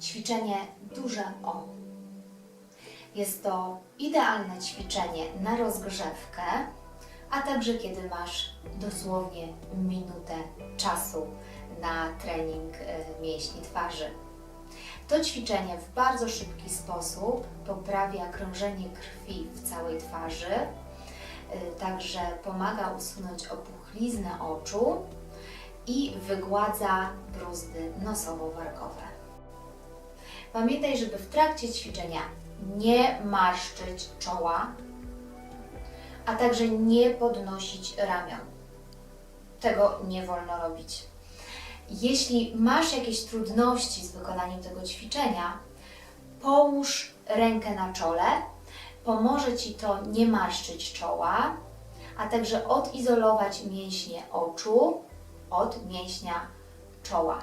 ćwiczenie duże O. Jest to idealne ćwiczenie na rozgrzewkę, a także kiedy masz dosłownie minutę czasu na trening e, mięśni twarzy. To ćwiczenie w bardzo szybki sposób poprawia krążenie krwi w całej twarzy, y, także pomaga usunąć opuchliznę oczu i wygładza bruzdy nosowo-warkowe. Pamiętaj, żeby w trakcie ćwiczenia nie marszczyć czoła, a także nie podnosić ramion. Tego nie wolno robić. Jeśli masz jakieś trudności z wykonaniem tego ćwiczenia, połóż rękę na czole. Pomoże Ci to nie marszczyć czoła, a także odizolować mięśnie oczu od mięśnia czoła.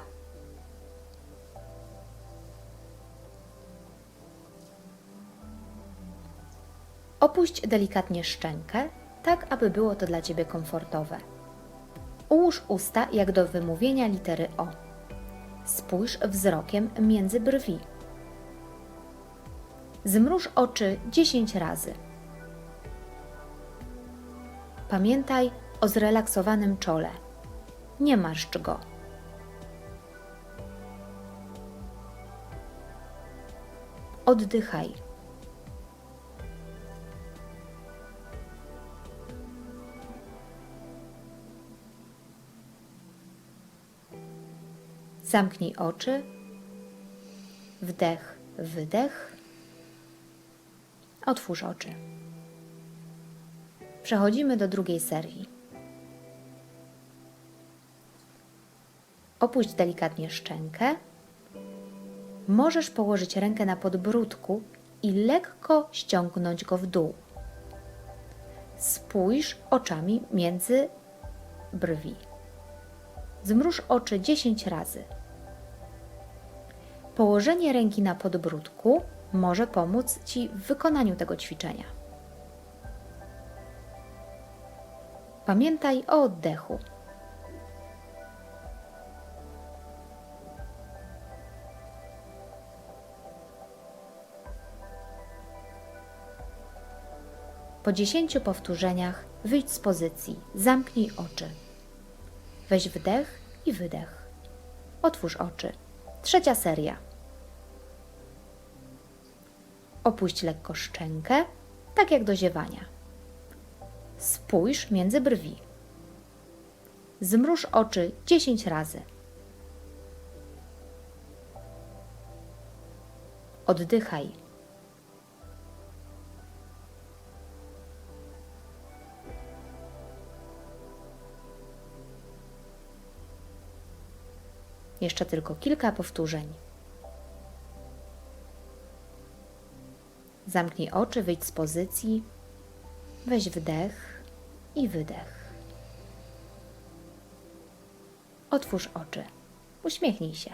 Opuść delikatnie szczękę, tak aby było to dla Ciebie komfortowe. Ułóż usta jak do wymówienia litery O. Spójrz wzrokiem między brwi. Zmruż oczy 10 razy. Pamiętaj o zrelaksowanym czole. Nie marszcz go. Oddychaj. Zamknij oczy. Wdech, wydech. Otwórz oczy. Przechodzimy do drugiej serii. Opuść delikatnie szczękę. Możesz położyć rękę na podbródku i lekko ściągnąć go w dół. Spójrz oczami między brwi. Zmruż oczy 10 razy. Położenie ręki na podbródku może pomóc Ci w wykonaniu tego ćwiczenia. Pamiętaj o oddechu. Po 10 powtórzeniach wyjdź z pozycji, zamknij oczy. Weź wdech i wydech. Otwórz oczy. Trzecia seria. Opuść lekko szczękę, tak jak do ziewania. Spójrz między brwi. Zmruż oczy 10 razy. Oddychaj. Jeszcze tylko kilka powtórzeń. Zamknij oczy, wyjdź z pozycji. Weź wdech i wydech. Otwórz oczy. Uśmiechnij się.